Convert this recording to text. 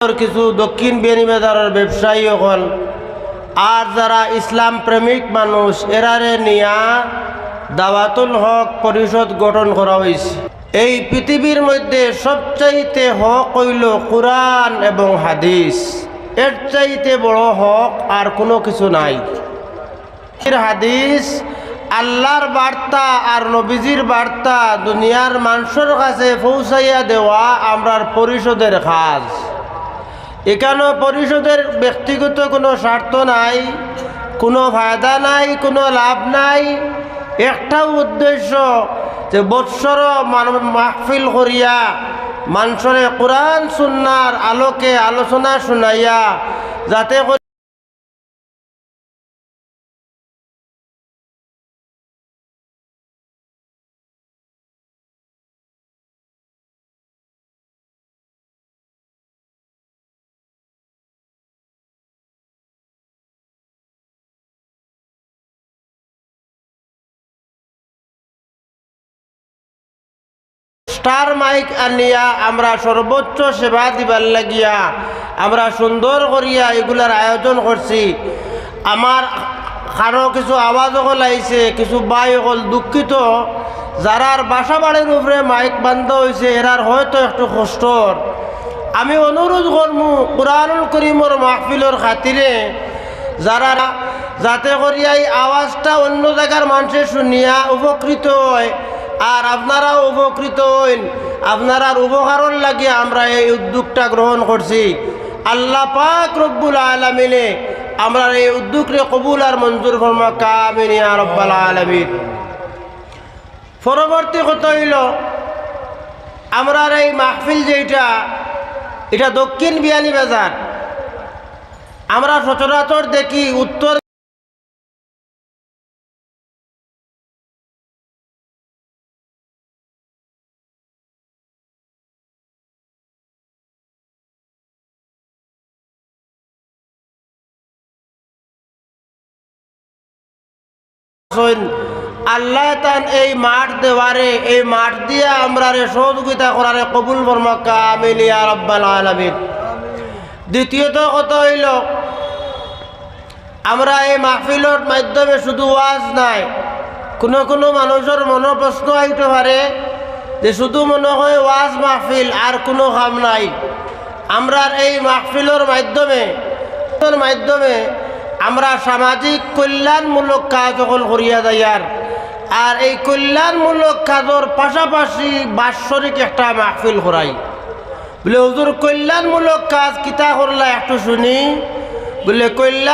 কিছু দক্ষিণ বেনিবাজারের ব্যবসায়ী হল আর যারা ইসলাম প্রেমিক মানুষ, এরারে নিয়া দাওয়াতুল হক পরিষদ গঠন করা হয়েছে এই পৃথিবীর মধ্যে সবচাইতে হক হইল কোরআন এবং হাদিস। এর চাইতে বড় হক আর কোনো কিছু নাই। হাদিস আল্লাহর বার্তা আর নবীজির বার্তা দুনিয়ার মানুষের কাছে পৌঁছাইয়া দেওয়া আমরার পরিষদের কাজ। এখানে পরিষদের ব্যক্তিগত কোনো স্বার্থ নাই, কোনো ফায়দা নাই, কোনো লাভ নাই। একটাও উদ্দেশ্য যে বৎসর মাহফিল করিয়া মানুষরে কোরআন, সুন্নার আলোকে আলোচনা শুনাইয়া, যাতে স্টার মাইক আনিয়া আমরা সর্বোচ্চ সেবা দিবার লাগিয়া, আমরা সুন্দর করিয়া এগুলার আয়োজন করছি। আমার কারও কিছু আওয়াজ হল আইছে, কিছু বাই হল দুঃখিত। যারার বাসা বাড়ির উপরে মাইক বান্ধ হয়েছে এরার হয়তো একটু কষ্টর। আমি অনুরোধ করমু কোরআনুল করিমর মাহফিলর খাতিরে, যারা যাতে করিয়া এই আওয়াজটা অন্য জায়গার মানুষের শুনিয়া উপকৃত হয় আর আপনারাও উপকৃত হইন। আপনারার উপকারণ লাগিয়ে আমরা এই উদ্যোগটা গ্রহণ করছি। আল্লাহ পাক রব্বুল আলমিনে আমরা এই উদ্যোগরে কবুল আর মঞ্জুর ফরমা কামিনিয়া রব্বাল আলমিন। পরবর্তী কথা হইল আমরার এই মাহফিল যেটা এটা দক্ষিণ বিয়ানি বাজার। আমরা সচরাচর দেখি উত্তর আল্লাহ তান এই মাঠ দেওয়ারে, এই মাঠ দিয়ে আমরা সহযোগিতা করারে কবুল বর্মকা আমিলিয়া রব্বাল আলমিন। দ্বিতীয়ত কথা হইল, আমরা এই মাহফিলের মাধ্যমে শুধু ওয়াজ নাই, কোনো কোনো মানুষের মনের প্রশ্ন আইতে পারে যে শুধু মনে হয় ওয়াজ মাহফিল আর কোনো কাম নাই। আমরা এই মাহফিলের মাধ্যমে মাধ্যমে আমরা সামাজিক কল্যাণমূলক কাজ সকল করিয়া যাইয়ার আর এই কল্যাণমূলক কাজের পাশাপাশি বাৎসরিক একটা মাহফিল করাই। বলে, হুজুর, কল্যাণমূলক কাজ কিতা করলা একটু শুনি। বলে, কল্যাণ